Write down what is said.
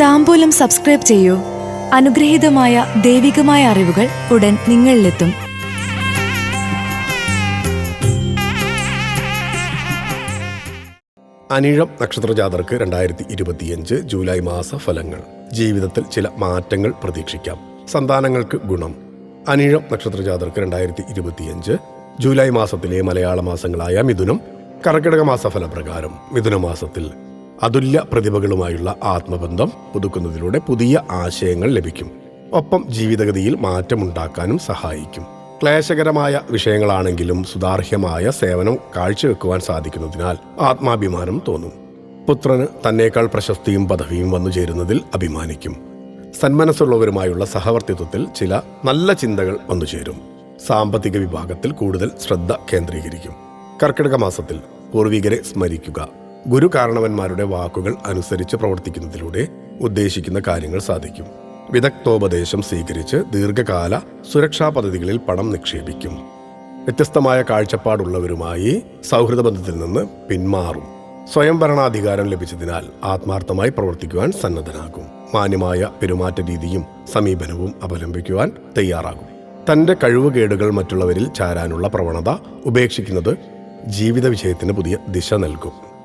താമ്പൂലം subscribe ചെയ്യൂ. അനുഗ്രഹീതമായ ദൈവികമായ അറിവുകൾ ഉടൻ നിങ്ങളിലെത്തും. അനിഴം നക്ഷത്രജാതർക്ക് രണ്ടായിരത്തി ഇരുപത്തിയഞ്ച് ജൂലൈ മാസ ഫലങ്ങൾ ജീവിതത്തിൽ ചില മാറ്റങ്ങൾ പ്രതീക്ഷിക്കാം. സന്താനങ്ങൾക്ക് ഗുണം. അനിഴം നക്ഷത്രജാതർക്ക് രണ്ടായിരത്തി ഇരുപത്തിയഞ്ച് ജൂലൈ മാസത്തിലെ മലയാള മാസങ്ങളായ മിഥുനം കർക്കിടക മാസ ഫലപ്രകാരം മിഥുന മാസത്തിൽ അതുല്യ പ്രതിഭകളുമായുള്ള ആത്മബന്ധം പുതുക്കുന്നതിലൂടെ പുതിയ ആശയങ്ങൾ ലഭിക്കും. ഒപ്പം ജീവിതഗതിയിൽ മാറ്റമുണ്ടാക്കാനും സഹായിക്കും. ക്ലേശകരമായ വിഷയങ്ങളാണെങ്കിലും സുതാർഹ്യമായ സേവനം കാഴ്ചവെക്കുവാൻ സാധിക്കുന്നതിനാൽ ആത്മാഭിമാനം തോന്നും. പുത്രന് തന്നേക്കാൾ പ്രശസ്തിയും പദവിയും വന്നു ചേരുന്നതിൽ അഭിമാനിക്കും. സന്മനസ്സുള്ളവരുമായുള്ള സഹവർത്തിത്വത്തിൽ ചില നല്ല ചിന്തകൾ വന്നു ചേരും. സാമ്പത്തിക വിഭാഗത്തിൽ കൂടുതൽ ശ്രദ്ധ കേന്ദ്രീകരിക്കും. കർക്കിടക മാസത്തിൽ പൂർവികരെ സ്മരിക്കുക. ഗുരു കാരണവന്മാരുടെ വാക്കുകൾ അനുസരിച്ച് പ്രവർത്തിക്കുന്നതിലൂടെ ഉദ്ദേശിക്കുന്ന കാര്യങ്ങൾ സാധിക്കും. വിദഗ്ധോപദേശം സ്വീകരിച്ച് ദീർഘകാല സുരക്ഷാ പദ്ധതികളിൽ പണം നിക്ഷേപിക്കും. വ്യത്യസ്തമായ കാഴ്ചപ്പാടുള്ളവരുമായി സൗഹൃദ ബന്ധത്തിൽ നിന്ന് പിന്മാറും. സ്വയംഭരണാധികാരം ലഭിച്ചതിനാൽ ആത്മാർത്ഥമായി പ്രവർത്തിക്കുവാൻ സന്നദ്ധനാകും. മാന്യമായ പെരുമാറ്റ രീതിയും സമീപനവും അവലംബിക്കുവാൻ തയ്യാറാകും. തന്റെ കഴിവുകേടുകൾ മറ്റുള്ളവരിൽ ചാരാനുള്ള പ്രവണത ഉപേക്ഷിക്കുന്നത് ജീവിത വിജയത്തിന് പുതിയ ദിശ നൽകും.